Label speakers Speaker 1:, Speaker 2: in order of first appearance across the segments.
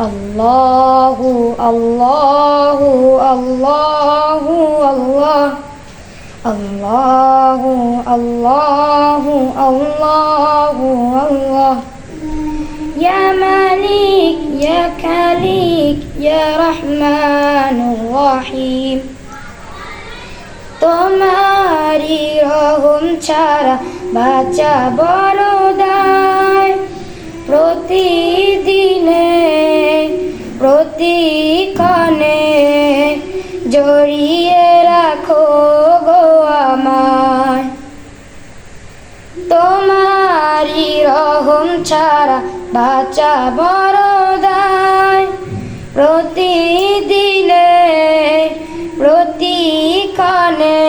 Speaker 1: আল্লাহু আল্লাহু আল্লাহু আল্লাহ আল্লাহু আল্লাহু আল্লাহু আল্লাহ يا مالك يا كليك يا رحمن الرحيم তোমারি রহম ছাড়া বাঁচা বড় দায় জড়িয়ে রাখো গো আমায় তোমারি রহম ছাড়া বাঁচা বড় দায় প্রতিদিনে প্রতিক্ষণে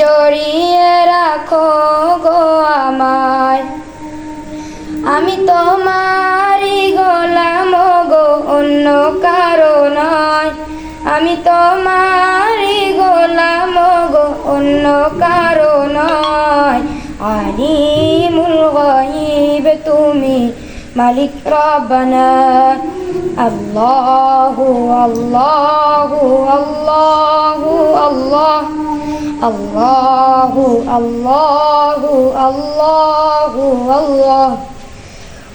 Speaker 1: জড়িয়ে রাখো গো আমায়। আমি তোমারি গোলাম গো, অন্য কারও নয়। আমি তোমারি গোলাম গো, অন্য কারও নয়। আলিমুল গাইব তুমি মালিক রব্বানা। আল্লাহু আল্লাহু আল্লাহু আল্লাহ। আল্লাহু আল্লাহু আল্লাহু আল্লাহ।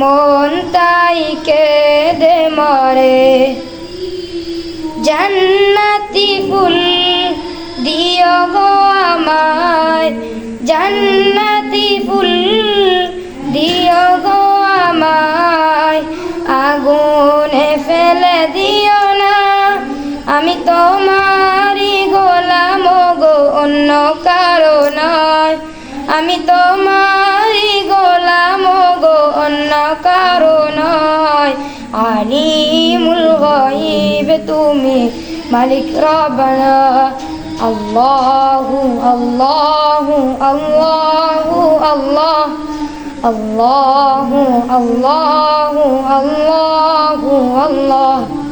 Speaker 1: মন তাই দে মরে। জান্নাতি ফুল দিও গো আমায়। জান্নাতি ফুল দিও গো আমায়। আগুনে ফেলে দিও তুমি মালিক রব্বানা। আল্লাহু আল্লাহু আল্লাহু আল্লাহ। আল্লাহু আল্লাহু আল্লাহু আল্লাহ।